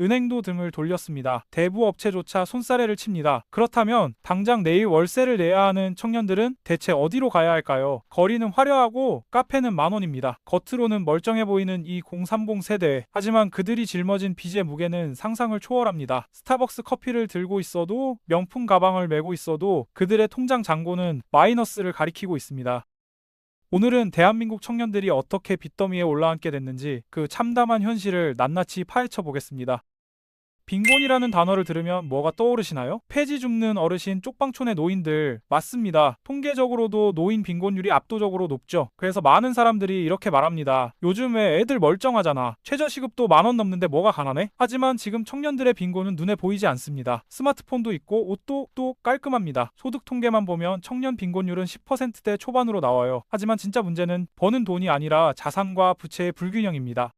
은행도 등을 돌렸습니다. 대부 업체조차 손사래를 칩니다. 그렇다면 당장 내일 월세를 내야 하는 청년들은 대체 어디로 가야 할까요? 거리는 화려하고 카페는 만 원입니다. 겉으로는 멀쩡해 보이는 이 030 세대. 하지만 그들이 짊어진 빚의 무게는 상상을 초월합니다. 스타벅스 커피를 들고 있어도 명품 가방을 메고 있어도 그들의 통장 잔고는 마이너스를 가리키고 있습니다. 오늘은 대한민국 청년들이 어떻게 빚더미에 올라앉게 됐는지 그 참담한 현실을 낱낱이 파헤쳐 보겠습니다. 빈곤이라는 단어를 들으면 뭐가 떠오르시나요? 폐지 줍는 어르신 쪽방촌의 노인들 맞습니다. 통계적으로도 노인 빈곤율이 압도적으로 높죠. 그래서 많은 사람들이 이렇게 말합니다. 요즘 왜 애들 멀쩡하잖아. 최저시급도 만원 넘는데 뭐가 가난해? 하지만 지금 청년들의 빈곤은 눈에 보이지 않습니다. 스마트폰도 있고 옷도 또 깔끔합니다. 소득 통계만 보면 청년 빈곤율은 10%대 초반으로 나와요. 하지만 진짜 문제는 버는 돈이 아니라 자산과 부채의 불균형입니다.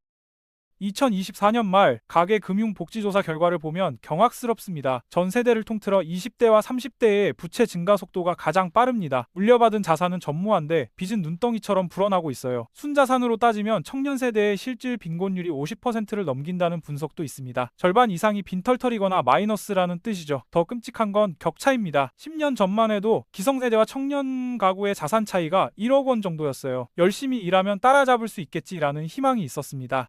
2024년 말 가계 금융 복지조사 결과를 보면 경악스럽습니다. 전 세대를 통틀어 20대와 30대의 부채 증가 속도가 가장 빠릅니다. 물려받은 자산은 전무한데 빚은 눈덩이처럼 불어나고 있어요. 순자산으로 따지면 청년 세대의 실질 빈곤율이 50%를 넘긴다는 분석도 있습니다. 절반 이상이 빈털털이거나 마이너스라는 뜻이죠. 더 끔찍한 건 격차입니다. 10년 전만 해도 기성세대와 청년 가구의 자산 차이가 1억 원 정도였어요. 열심히 일하면 따라잡을 수 있겠지라는 희망이 있었습니다.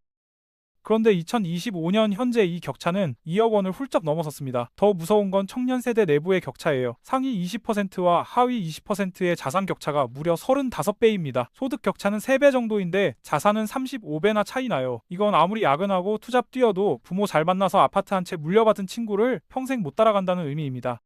그런데 2025년 현재 이 격차는 2억 원을 훌쩍 넘어섰습니다. 더 무서운 건 청년 세대 내부의 격차예요. 상위 20%와 하위 20%의 자산 격차가 무려 35배입니다. 소득 격차는 3배 정도인데 자산은 35배나 차이 나요. 이건 아무리 야근하고 투잡 뛰어도 부모 잘 만나서 아파트 한 채 물려받은 친구를 평생 못 따라간다는 의미입니다.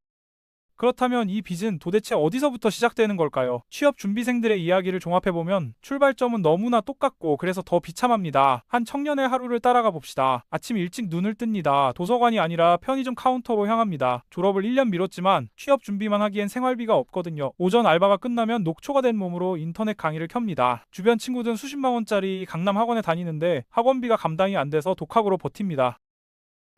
그렇다면 이 빚은 도대체 어디서부터 시작되는 걸까요? 취업 준비생들의 이야기를 종합해보면 출발점은 너무나 똑같고 그래서 더 비참합니다. 한 청년의 하루를 따라가 봅시다. 아침 일찍 눈을 뜹니다. 도서관이 아니라 편의점 카운터로 향합니다. 졸업을 1년 미뤘지만 취업 준비만 하기엔 생활비가 없거든요. 오전 알바가 끝나면 녹초가 된 몸으로 인터넷 강의를 켭니다. 주변 친구들은 수십만 원짜리 강남 학원에 다니는데 학원비가 감당이 안 돼서 독학으로 버팁니다.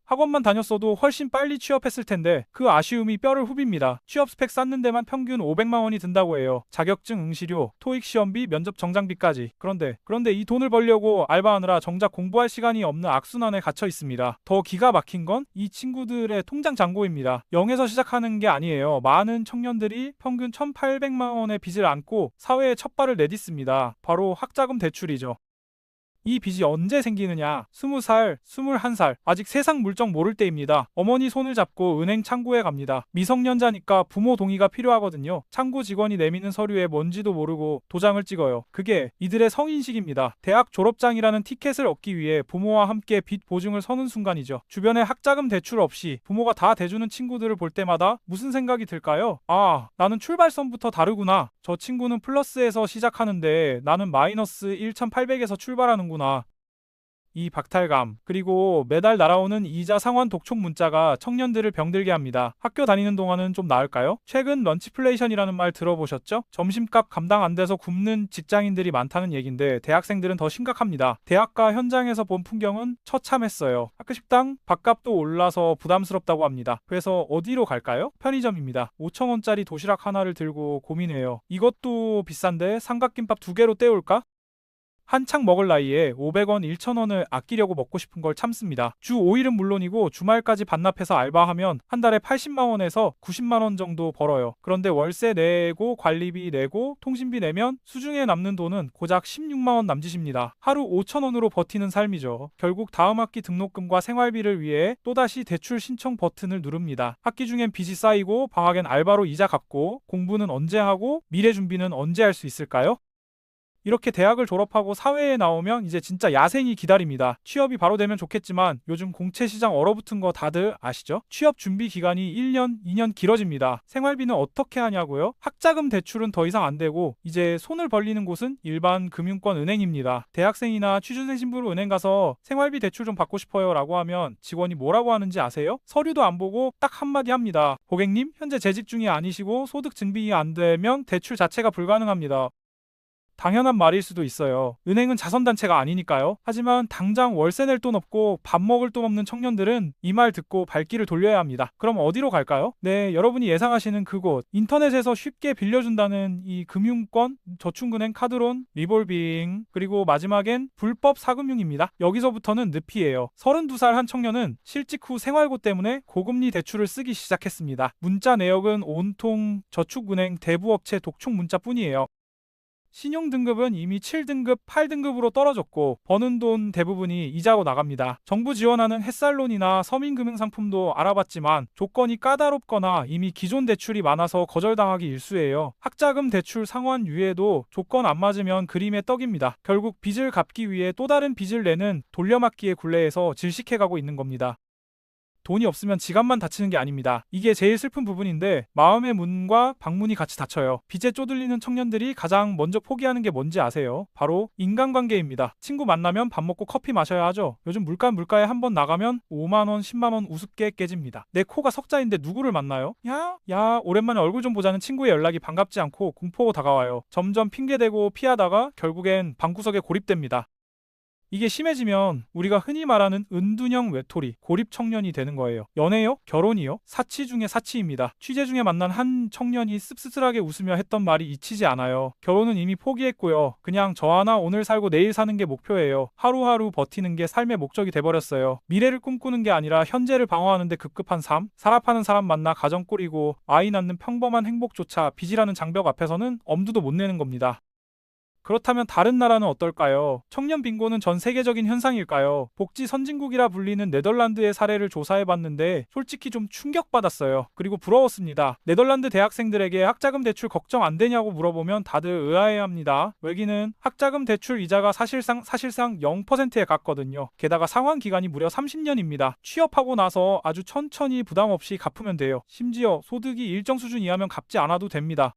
학원만 다녔어도 훨씬 빨리 취업했을 텐데 그 아쉬움이 뼈를 후빕니다. 취업 스펙 쌓는 데만 평균 500만 원이 든다고 해요. 자격증 응시료, 토익 시험비, 면접 정장비까지. 그런데 그런데 이 돈을 벌려고 알바하느라 정작 공부할 시간이 없는 악순환에 갇혀 있습니다. 더 기가 막힌 건 이 친구들의 통장 잔고입니다. 0에서 시작하는 게 아니에요. 많은 청년들이 평균 1,800만 원의 빚을 안고 사회에 첫 발을 내딛습니다. 바로 학자금 대출이죠. 이 빚이 언제 생기느냐? 20살, 21살, 아직 세상 물정 모를 때입니다. 어머니 손을 잡고 은행 창구에 갑니다. 미성년자니까 부모 동의가 필요하거든요. 창구 직원이 내미는 서류에 뭔지도 모르고 도장을 찍어요. 그게 이들의 성인식입니다. 대학 졸업장이라는 티켓을 얻기 위해 부모와 함께 빚 보증을 서는 순간이죠. 주변에 학자금 대출 없이 부모가 다 대주는 친구들을 볼 때마다 무슨 생각이 들까요? 아, 나는 출발선부터 다르구나. 저 친구는 플러스에서 시작하는데 나는 마이너스 1,800에서 출발 하는 구나. 이 박탈감, 그리고 매달 날아오는 이자 상환 독촉 문자가 청년들을 병들게 합니다. 학교 다니는 동안은 좀 나을까요? 최근 런치플레이션이라는 말 들어보셨죠? 점심값 감당 안 돼서 굶는 직장인들이 많다는 얘긴데 대학생들은 더 심각합니다. 대학가 현장에서 본 풍경은 처참했어요. 학교 식당 밥값도 올라서 부담스럽다고 합니다. 그래서 어디로 갈까요? 편의점입니다. 5천원짜리 도시락 하나를 들고 고민해요. 이것도 비싼데 삼각김밥 두 개로 때울까? 한창 먹을 나이에 500원, 1000원을 아끼려고 먹고 싶은 걸 참습니다. 주 5일은 물론이고 주말까지 반납해서 알바하면 한 달에 80만 원에서 90만 원 정도 벌어요. 그런데 월세 내고 관리비 내고 통신비 내면 수중에 남는 돈은 고작 16만 원 남짓입니다. 하루 5천 원으로 버티는 삶이죠. 결국 다음 학기 등록금과 생활비를 위해 또다시 대출 신청 버튼을 누릅니다. 학기 중엔 빚이 쌓이고 방학엔 알바로 이자 갚고 공부는 언제 하고 미래 준비는 언제 할 수 있을까요? 이렇게 대학을 졸업하고 사회에 나오면 이제 진짜 야생이 기다립니다. 취업이 바로 되면 좋겠지만 요즘 공채 시장 얼어붙은 거 다들 아시죠? 취업 준비 기간이 1년, 2년 길어집니다. 생활비는 어떻게 하냐고요? 학자금 대출은 더 이상 안 되고 이제 손을 벌리는 곳은 일반 금융권 은행입니다. 대학생이나 취준생 신부로 은행 가서 생활비 대출 좀 받고 싶어요 라고 하면 직원이 뭐라고 하는지 아세요? 서류도 안 보고 딱 한마디 합니다. 고객님, 현재 재직 중이 아니시고 소득 증빙이 안 되면 대출 자체가 불가능합니다. 당연한 말일 수도 있어요. 은행은 자선단체가 아니니까요. 하지만 당장 월세 낼 돈 없고 밥 먹을 돈 없는 청년들은 이 말 듣고 발길을 돌려야 합니다. 그럼 어디로 갈까요? 네, 여러분이 예상하시는 그곳. 인터넷에서 쉽게 빌려준다는 이 금융권, 저축은행 카드론, 리볼빙, 그리고 마지막엔 불법 사금융입니다. 여기서부터는 늪이에요. 32살 한 청년은 실직 후 생활고 때문에 고금리 대출을 쓰기 시작했습니다. 문자 내역은 온통 저축은행 대부업체 독촉 문자뿐이에요. 신용 등급은 이미 7등급, 8등급으로 떨어졌고 버는 돈 대부분이 이자로 나갑니다. 정부 지원하는 햇살론이나 서민금융 상품도 알아봤지만 조건이 까다롭거나 이미 기존 대출이 많아서 거절당하기 일쑤예요. 학자금 대출 상환 유예도 조건 안 맞으면 그림의 떡입니다. 결국 빚을 갚기 위해 또 다른 빚을 내는 돌려막기의 굴레에서 질식해가고 있는 겁니다. 돈이 없으면 지갑만 닫히는 게 아닙니다. 이게 제일 슬픈 부분인데 마음의 문과 방문이 같이 닫혀요. 빚에 쪼들리는 청년들이 가장 먼저 포기하는 게 뭔지 아세요? 바로 인간관계입니다. 친구 만나면 밥 먹고 커피 마셔야 하죠. 요즘 물가 물가에 한 번 나가면 5만 원, 10만 원 우습게 깨집니다. 내 코가 석자인데 누구를 만나요? 야, 야, 오랜만에 얼굴 좀 보자는 친구의 연락이 반갑지 않고 공포가 다가와요. 점점 핑계대고 피하다가 결국엔 방구석에 고립됩니다. 이게 심해지면 우리가 흔히 말하는 은둔형 외톨이, 고립 청년이 되는 거예요. 연애요? 결혼이요? 사치 중에 사치입니다. 취재 중에 만난 한 청년이 씁쓸하게 웃으며 했던 말이 잊히지 않아요. 결혼은 이미 포기했고요. 그냥 저 하나 오늘 살고 내일 사는 게 목표예요. 하루하루 버티는 게 삶의 목적이 돼버렸어요. 미래를 꿈꾸는 게 아니라 현재를 방어하는데 급급한 삶? 사업하는 사람 만나 가정 꾸리고 아이 낳는 평범한 행복조차 빚이라는 장벽 앞에서는 엄두도 못 내는 겁니다. 그렇다면 다른 나라는 어떨까요? 청년 빈곤은 전 세계적인 현상일까요? 복지 선진국이라 불리는 네덜란드의 사례를 조사해 봤는데 솔직히 좀 충격받았어요. 그리고 부러웠습니다. 네덜란드 대학생들에게 학자금 대출 걱정 안 되냐고 물어보면 다들 의아해 합니다. 외기는 학자금 대출 이자가 사실상 사실상 0%에 갔거든요. 게다가 상환 기간이 무려 30년입니다. 취업하고 나서 아주 천천히 부담 없이 갚으면 돼요. 심지어 소득이 일정 수준 이하면 갚지 않아도 됩니다.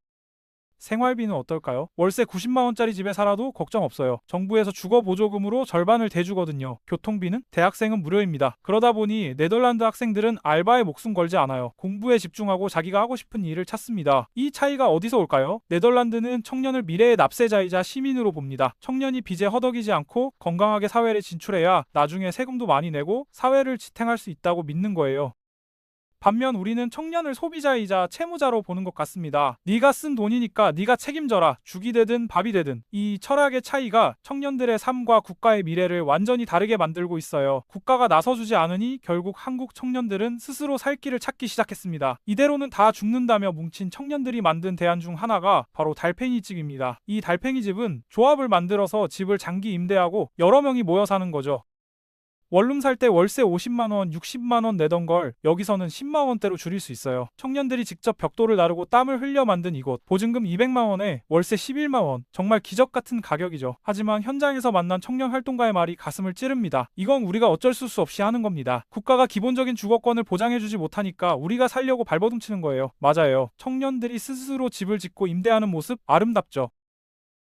생활비는 어떨까요? 월세 90만 원짜리 집에 살아도 걱정 없어요. 정부에서 주거 보조금으로 절반을 대주거든요. 교통비는 대학생은 무료입니다. 그러다 보니 네덜란드 학생들은 알바에 목숨 걸지 않아요. 공부에 집중하고 자기가 하고 싶은 일을 찾습니다. 이 차이가 어디서 올까요? 네덜란드는 청년을 미래의 납세자이자 시민으로 봅니다. 청년이 빚에 허덕이지 않고 건강하게 사회에 진출해야 나중에 세금도 많이 내고 사회를 지탱할 수 있다고 믿는 거예요. 반면 우리는 청년을 소비자이자 채무자로 보는 것 같습니다. 네가 쓴 돈이니까 네가 책임져라. 죽이 되든 밥이 되든. 이 철학의 차이가 청년들의 삶과 국가의 미래를 완전히 다르게 만들고 있어요. 국가가 나서주지 않으니 결국 한국 청년들은 스스로 살 길을 찾기 시작했습니다. 이대로는 다 죽는다며 뭉친 청년들이 만든 대안 중 하나가 바로 달팽이 집입니다. 이 달팽이 집은 조합을 만들어서 집을 장기 임대하고 여러 명이 모여 사는 거죠. 원룸 살 때 월세 50만원, 60만원 내던 걸 여기서는 10만원대로 줄일 수 있어요. 청년들이 직접 벽돌을 나르고 땀을 흘려 만든 이곳. 보증금 200만원에 월세 11만원. 정말 기적 같은 가격이죠. 하지만 현장에서 만난 청년 활동가의 말이 가슴을 찌릅니다. 이건 우리가 어쩔 수 없이 하는 겁니다. 국가가 기본적인 주거권을 보장해주지 못하니까 우리가 살려고 발버둥치는 거예요. 맞아요. 청년들이 스스로 집을 짓고 임대하는 모습 아름답죠.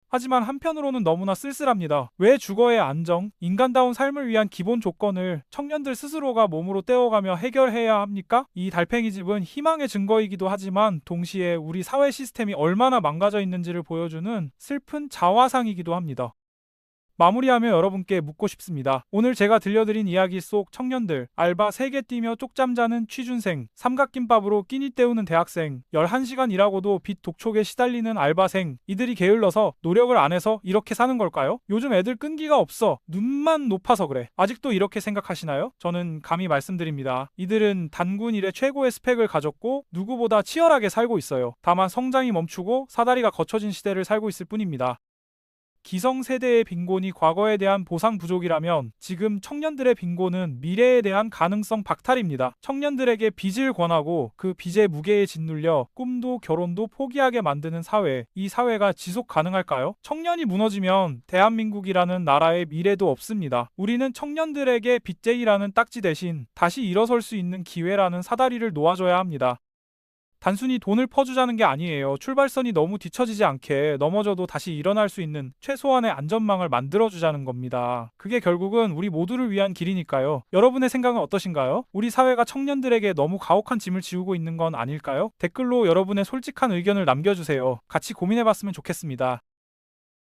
하지만 한편으로는 너무나 쓸쓸합니다. 왜 주거의 안정, 인간다운 삶을 위한 기본 조건을 청년들 스스로가 몸으로 떼어가며 해결해야 합니까? 이 달팽이 집은 희망의 증거이기도 하지만 동시에 우리 사회 시스템이 얼마나 망가져 있는지를 보여주는 슬픈 자화상이기도 합니다. 마무리하며 여러분께 묻고 싶습니다. 오늘 제가 들려드린 이야기 속 청년들, 알바 3개 뛰며 쪽잠 자는 취준생, 삼각김밥으로 끼니 때우는 대학생, 11시간 일하고도 빚 독촉에 시달리는 알바생, 이들이 게을러서 노력을 안 해서 이렇게 사는 걸까요? 요즘 애들 끈기가 없어. 눈만 높아서 그래. 아직도 이렇게 생각하시나요? 저는 감히 말씀드립니다. 이들은 단군 일의 최고의 스펙을 가졌고 누구보다 치열하게 살고 있어요. 다만 성장이 멈추고 사다리가 거쳐진 시대를 살고 있을 뿐입니다. 기성세대의 빈곤이 과거에 대한 보상 부족이라면 지금 청년들의 빈곤은 미래에 대한 가능성 박탈입니다. 청년들에게 빚을 권하고 그 빚의 무게에 짓눌려 꿈도 결혼도 포기하게 만드는 사회. 이 사회가 지속 가능할까요? 청년이 무너지면 대한민국이라는 나라의 미래도 없습니다. 우리는 청년들에게 빚쟁이라는 딱지 대신 다시 일어설 수 있는 기회라는 사다리를 놓아줘야 합니다. 단순히 돈을 퍼주자는 게 아니에요. 출발선이 너무 뒤처지지 않게 넘어져도 다시 일어날 수 있는 최소한의 안전망을 만들어주자는 겁니다. 그게 결국은 우리 모두를 위한 길이니까요. 여러분의 생각은 어떠신가요? 우리 사회가 청년들에게 너무 가혹한 짐을 지우고 있는 건 아닐까요? 댓글로 여러분의 솔직한 의견을 남겨주세요. 같이 고민해봤으면 좋겠습니다.